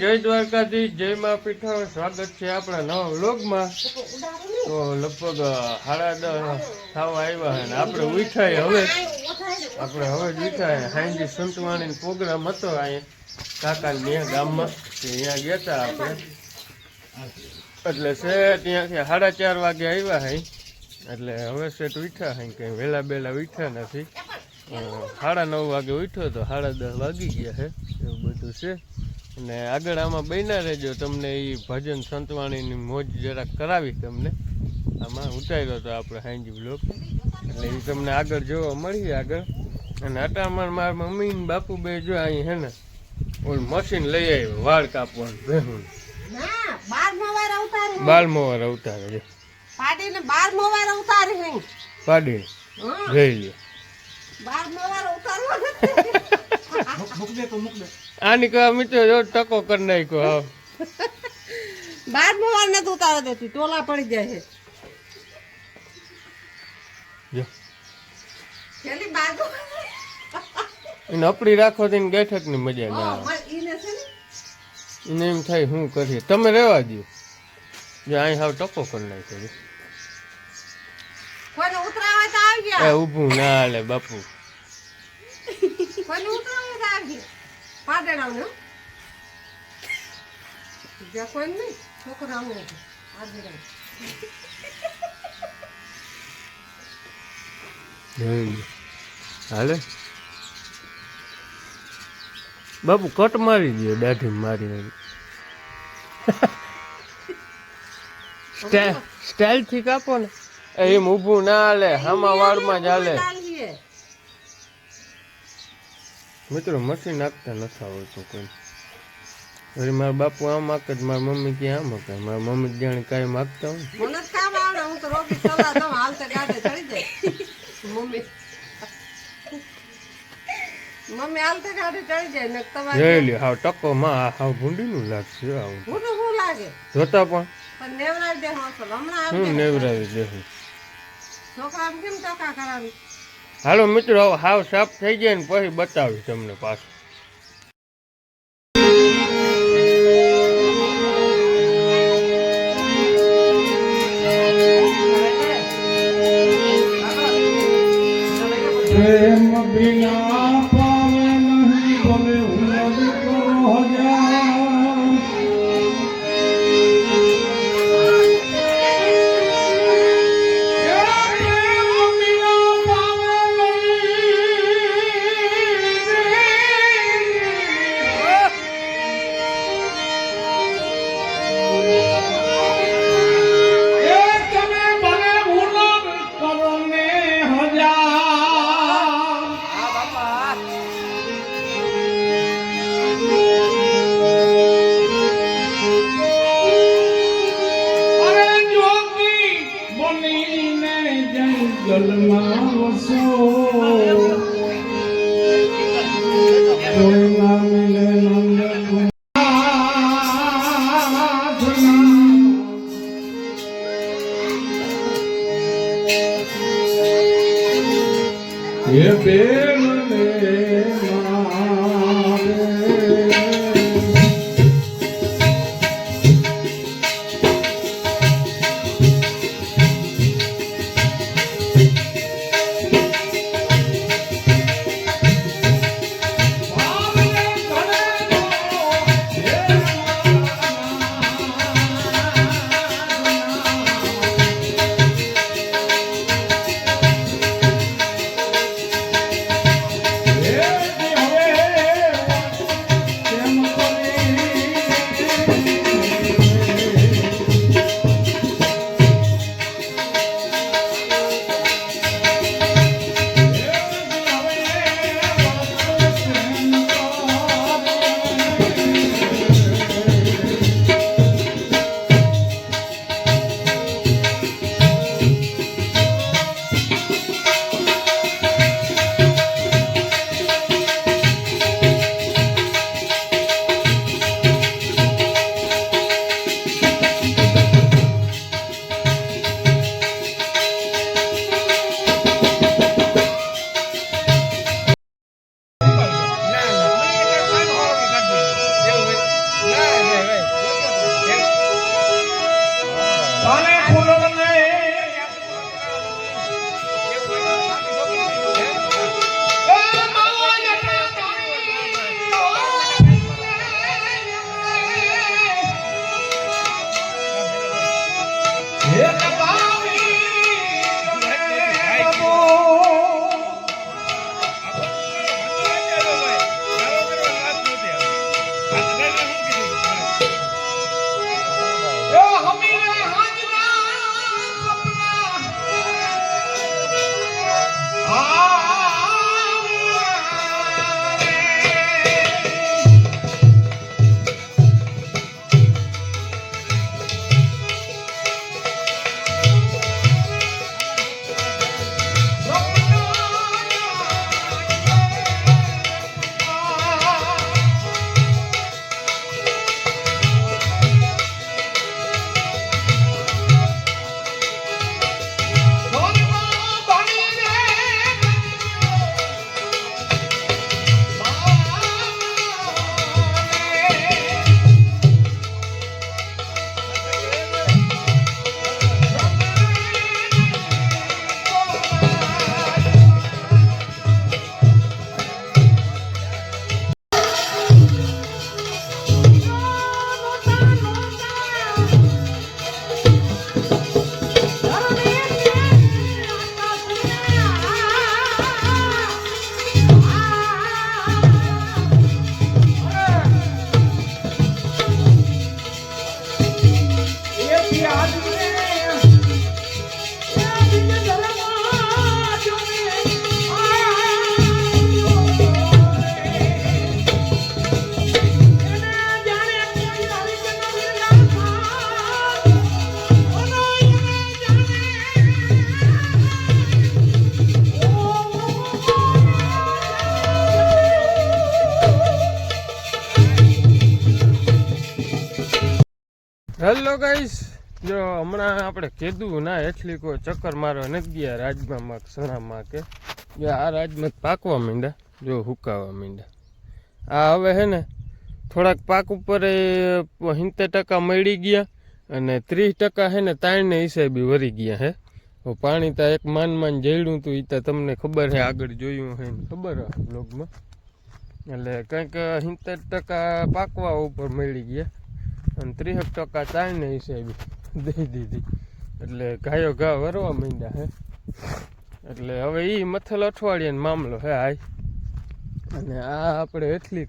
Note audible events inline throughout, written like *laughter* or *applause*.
જય દ્વારકાધીશ, જય મા પીઠાણ. સ્વાગત છે આપણા નવા વ્લોગમાં. તો લગભગ સાડા દસ થવા આવ્યા હે ને આપણે ઉઠાય હવે. આપણે હવે જ ઉઠાય. હાંજી સંતવાણી પ્રોગ્રામ હતો અહીંયા કાકા ત્યાં ગામમાં. ત્યાં ગયા હતા આપણે. એટલે છે ત્યાંથી સાડા ચાર વાગે આવ્યા હાઈ એટલે હવે સેટ ઉઠ્યા હાઈ કંઈ વહેલા બેલા ઉઠ્યા નથી. સાડા નવ વાગે ઉઠ્યો તો સાડા દસ વાગી ગયા છે. એવું બધું છે. અને આગળ આમાં બન્યા રહેજો. તમને એ ભજન સંતવાણીની મોજ જરાક કરાવી તમને. આમાં ઉતાર્યો તો આપણે હાંજી બ્લોક એટલે એ તમને આગળ જોવા મળી આગળ. અને અટામાં મારા મમ્મી ને બાપુ બે જો અહીં હે ને ઓલું મશીન લઈ આવ્યો વાળ કાપવાનું ભેહું ના બાર મોવાર અવતારી છે પાડીને બાર મોવાર અવતારી પાડી જઈ લ્યો. બાર મોવાર અવતારવો *laughs* આની કહા મિત્રો જો ટકો કરી નાખ્યો આવ બાર મોવાર નથી ઉતારવા દેતી ટોલા પડી જાય છે. જો. પેલી બાજુ એને અપડી રાખો તો બેઠક બેઠકની મજા ના આવે. ને એને એમ થાય હું કરીએ? તમે રહેવા દો જો અહીં હાવ ટકો કરી નાખ્યો. કોઈને ઉતરાવા તો આવી એ ગયા ઊભું ના હાલે બાપુ. પાડેડાવને બીજા કોઈ નહીં. છોકરાઓને. હાલે. બાપુ કટ મારી દો દાઢી મારી. સ્ટાઇલથી કાપો ને. એ એમ ઊભું ના હાલે હામા વાળમાં જ હાલે. મિત્રો મશીન નાખતા નથી આવડતું કોઈ. વળી મારા બાપુ આમ જ મારા મમ્મી ક્યાં આમ માકે મારા મમ્મી જાણે કાંઈ માગતા હોય. મને કામ આવડે હું તો રોટી સલાહ દઉં હાલતે ગાડે ચડી જાય. મમ્મી. મમ્મી હાલતે ગાડે ચડી જાય. ને તમારે જોઈ લ્યો હાવ ટકો માં હાવ ભૂંડીનું લાગશે આવું. હું શું લાગે? જોતા પણ. પણ દે હમણાં નેવરાવી કેમ ટકા કરાવી? હાલો મિત્રો હાવ સાફ થઈ જાય ને પછી બતાવીશ તમને પાછું. પ્રેમ Meu Deus! Hello guys, જો હમણાં આપણે કીધું, ના, એટલી કોઈ ચક્કર મારવા નથી ગયા રાજમાં સણામાં કે. જો આ રાજમાં પાકવા માંડ્યા, જો હુકાવા માંડ્યા. આ હવે હે ને, થોડાક પાક ઉપર સિત્તેર ટકા મળી ગયા અને ત્રીસ ટકા હે ને તાણને હિસાબી વરી ગયા હે. પાણી તો એક માન માન જઈડું હતું એ તમને ખબર છે આગળ જોયું હે ખબર બ્લોગમાં એટલે કંઈક સિત્તેર ટકા પાકવા ઉપર મળી ગયા અને ત્રીસ ટકા તાણને હિસાબે. દઈ દીધી. એટલે ગાયો ઘા વરવા માંડ્યા હે. એટલે હવે એ મથલ અઠવાડિયાનો મામલો હે હાય અને આ આપણે એટલી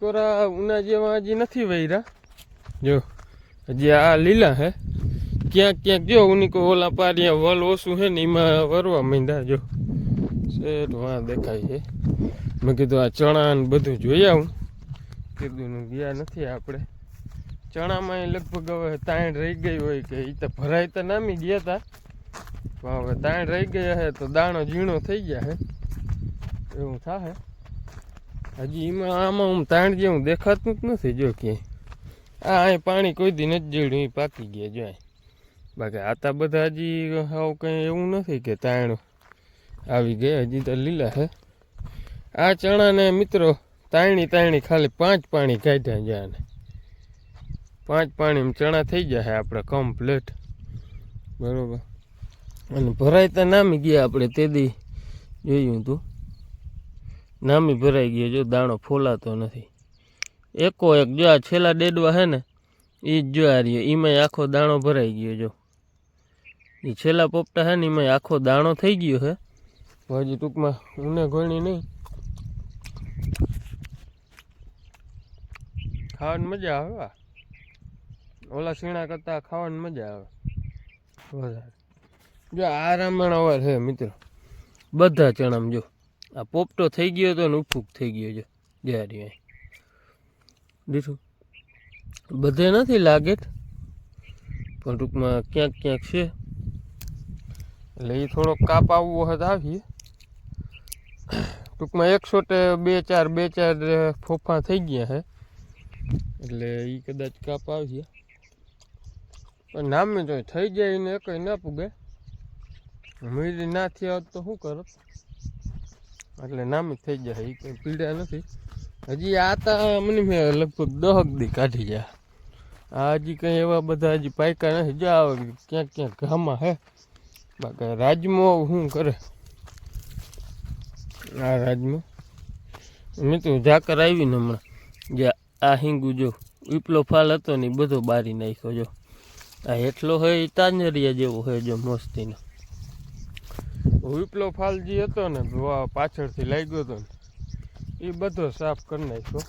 કોર ઉના જેવા હજી નથી વૈરા. જો, હજી આ લીલા હે. ક્યાંક ક્યાંક જો ઉની ઓલા પારિયા વલ ઓછું છે ને એમાં વરવા માંડ્યા જો. શેઠ વાં દેખાય છે મેં કીધું આ ચણા ને બધું જોઈ આવું કીધું ગયા નથી આપણે. ચણામાં લગભગ હવે તાણ રહી ગઈ હોય કે એ તો ભરાય તો નામી ગયા હતા પણ હવે તાણ રહી ગયા હે તો દાણો ઝીણો થઈ ગયા હે. એવું થાય હજી એમાં આમાં હું તાણ જેવું દેખાતું જ નથી જો ક્યાંય. આ અહીં પાણી કોઈ દી નથી જોડ્યું એ પાકી ગયા જો બાકી આતા બધા હજી સાવ કંઈ એવું નથી કે તાણ આવી ગયા, હજી તો લીલા હે. આ ચણાને મિત્રો તાણી તાણી ખાલી પાંચ પાણી કાઢ્યા જાય પાંચ પાણીમાં ચણા થઈ જાય આપણે કમ્પ્લીટ બરાબર. અને ભરાય તો નામી ગયા આપણે તે દી. જોયું તું. નામી ભરાઈ ગયો જો દાણો ફોલાતો નથી. એકો એક જો આ છેલ્લા ડેડવા હે ને એ જ જો આ રહ્યો. એમાંય આખો દાણો ભરાઈ ગયો જો. એ છેલ્લા પોપટા હે ને એમાંય આખો દાણો થઈ ગયો હે. હજી ટૂંકમાં ઉને ગણી નહીં. ખાવાની મજા આવે ઓલા સીણા કરતા ખાવાની મજા આવે. વધારે જો આ રામણ અવાર છે, મિત્રો. બધા ચણામાં જો, આ પોપટો થઈ ગયો હતો ને ઉફૂક થઈ ગયો જો જ્યારે દીઠું બધે નથી લાગે પણ ટૂંકમાં ક્યાંક ક્યાંક છે. એટલે એ થોડોક કાપ આવવો વખત આવીએ. ટૂંકમાં એકસો બે ચાર બે ચાર ફોફા થઈ ગયા છે. એટલે એ કદાચ કાપ પણ નામે જો થઈ જાય ને કંઈ ના પૂગે. મીરી ના થયા તો શું કરત એટલે નામે થઈ જાય એ કંઈ પીડા નથી. હજી આ તા મને મેં લગભગ દહક દી કાઢી જાય આ હજી કંઈ એવા બધા હજી પાયકા નથી. જા આવે ક્યાંક ક્યાંક ગામમાં હે. બાકી રાજમો શું કરે? આ રાજમાં? તો ઝાકર આવીને હમણાં. જે આ હિંગુ જો ઉપલો ફાલ હતો ને એ બધો બારી નાખ્યો જો. આ એટલો હોય તાંજરિયા જેવો હોય જો મસ્તીનો. ઉપલો ફાલજી હતો ને પાછળથી લાગ્યો હતો ને એ બધો સાફ કરી નાખ્યો.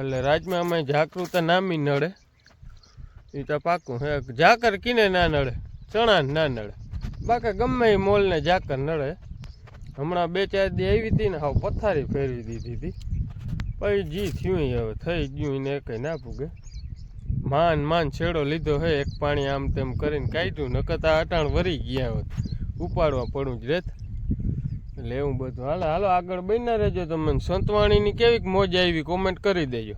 એટલે રાજમાં અમે જાકૃતા નામી નડે. એ તો પાકું હે ઝાકર કીને ના નડે, ચણા ના નડે. બાકી ગમે એ મોલને ઝાકર નડે. હમણાં બે ચાર દી આવી હતી ને, હાવ પથારી ફેરવી દીધી હતી. પછી જી થયું હવે, થઈ ગયું એને કંઈ ના પૂગે. માન માન છેડો લીધો હે એક પાણી આમ તેમ કરીને કાઢ્યું નકર અટાણ વરી ગયા હોત. ઉપાડવા પડું જ રેત. એટલે એવું બધું. હાલો હાલો આગળ બન્યા રહેજો તમને સંતવાણીની કેવી મોજ આવી કોમેન્ટ કરી દેજો.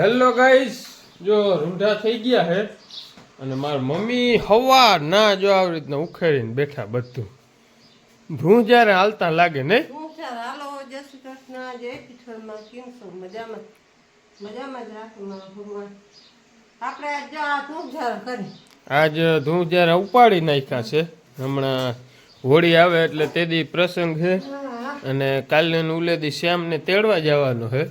Hello guys. જો રૂંઢા થઈ ગયા હે અને મારી મમ્મી હવા ના જો આવી રીતના ઉખેડીને બેઠા બધું. ધૂં જ્યારે હાલતા લાગે ને? હું ચાલ હાલો જય શ્રી કૃષ્ણ જય કિશોરમાં કેમ છો? મજામાં? મજામાં જ રાખો આજ જો આ ઉપાડી નાખ્યા છે, હમણાં હોળી આવે એટલે તે દી પ્રસંગ છે. અને કાલે ઉલેદી શ્યામને તેડવા જવાનો છે.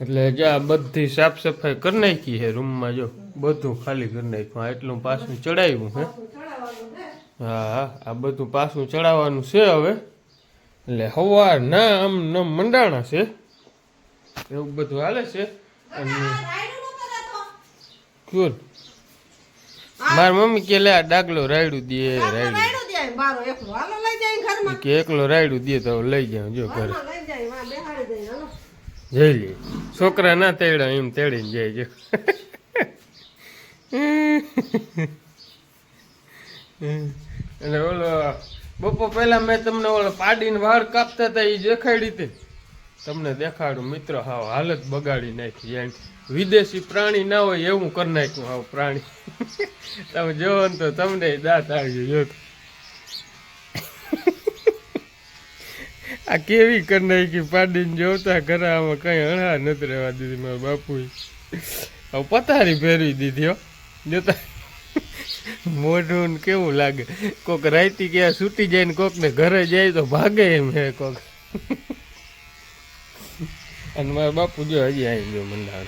એટલે જ્યાં બધી સાફ સફાઈ કરી નાખી છે રૂમમાં જો, બધું ખાલી કરી નાખ્યું. એટલું પાછું ચડાવ્યું હા હા, આ બધું પાછું ચડાવવાનું છે હવે. એટલે હવાર ના આમ ન મંડાણા છે. એવું બધું હાલે છે? અને કુલ માર મમ્મી કે લે આ ડાગલો રાયડું દે રાયડું. એકલો. કે રાયડું દે તો લઈ જાઉં જો ઘરે. જઈ લે. છોકરા ના તેડા એમ તેડીને જાય અને ઓલો બપોર પહેલા મેં તમને ઓલો પાડીને વાળ કાપતા હતા એ દેખાડી હતી. તમને દેખાડું મિત્ર હાવ હાલત બગાડી નાખી એમ. વિદેશી પ્રાણી ના હોય એવું કરી નાખ્યું હાવ પ્રાણી. *laughs* તમે જોવો ને તો તમને દાંત આવી ગયો *laughs* આ કેવી કરી નાખી પાડીને જોતા ઘરે આમાં કઈ હણા નથી રહેવા દીધી મારા બાપુએ. હવે પથારી ફેરવી દીધી હો. જોતા *laughs* મોઢું ને કેવું લાગે. કોક રાયતી ક્યાં છૂટી જાય ને કોકને ઘરે જાય તો ભાગે એમ હે કોક. અને મારા બાપુ જો હજી આવી ગયો મંડાણ.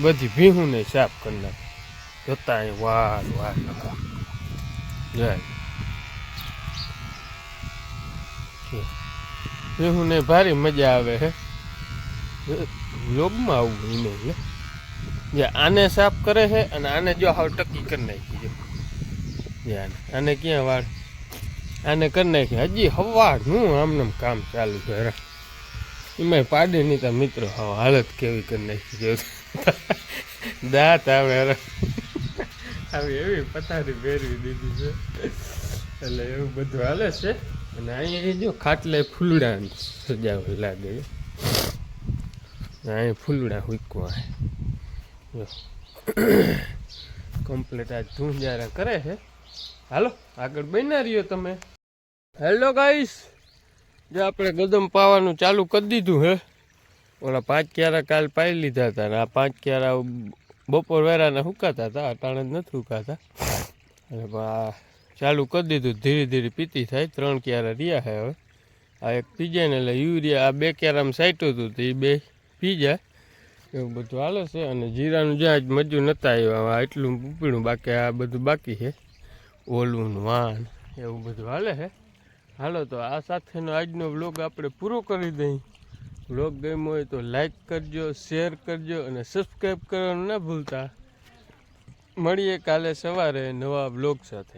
બધી ભીહું ને સાફ કરી નાખ. જોતા અહીં વાર વાર નાખો જાય ભીહું ને ભારી મજા આવે હે. લોગમાં આવું એને એટલે જે, આને સાફ કરે છે અને આને જો હાવ ટકી કરી નાખી જો આને આને ક્યાં વાળ? આને કરી નાખી. હજી હવારનું આમને કામ ચાલુ છે. એમાંય પાડે નહીં તા મિત્રો હા હાલત કેવી કરી નાખી જેવું દાંત આવે આવી એવી પથારી ફેરવી દીધી છે. એટલે એવું બધું હાલે છે. અને અહીંયા જો ખાટલે ફૂલડા સજાવવા લાગે. અહીંયા અહીં ફૂલડા હુકવા જો. કમ્પ્લીટ આ ધૂંજારા કરે છે. હાલો આગળ બનાવી રહ્યો તમે. હેલો ગાઈસ જે આપણે ગદમ પાવાનું ચાલુ કરી દીધું હે. ઓલા પાંચ ક્યારા કાલ પાઈ લીધા હતા ને આ પાંચ ક્યારા બપોર વેરાના હુકાતા હતા, અટાણે જ નથી હુકાતા. અને ચાલુ કરી દીધું, ધીરે ધીરે પીતી થાય, ત્રણ ક્યારા રહ્યા છે હવે. આ એક પી જાય ને એટલે યુરિયા, આ બે ક્યારામાં સાઈટું હતું તો એ બે પી જાય એવું બધું હાલે છે અને જીરાનું જ્યાં જ મજૂર નતા આવ્યા એટલું પીણું બાકી, આ બધું બાકી છે. ઓલું વાન, એવું બધું હાલે છે હાલો, તો આ સાથેનો આજનો વ્લોગ આપણે પૂરો કરી દઈ વ્લોગ ગમ્યો હોય તો લાઈક કરજો શેર કરજો અને સબસ્ક્રાઈબ કરવાનું ના ભૂલતા. મળીએ કાલે સવારે નવા વ્લોગ સાથે.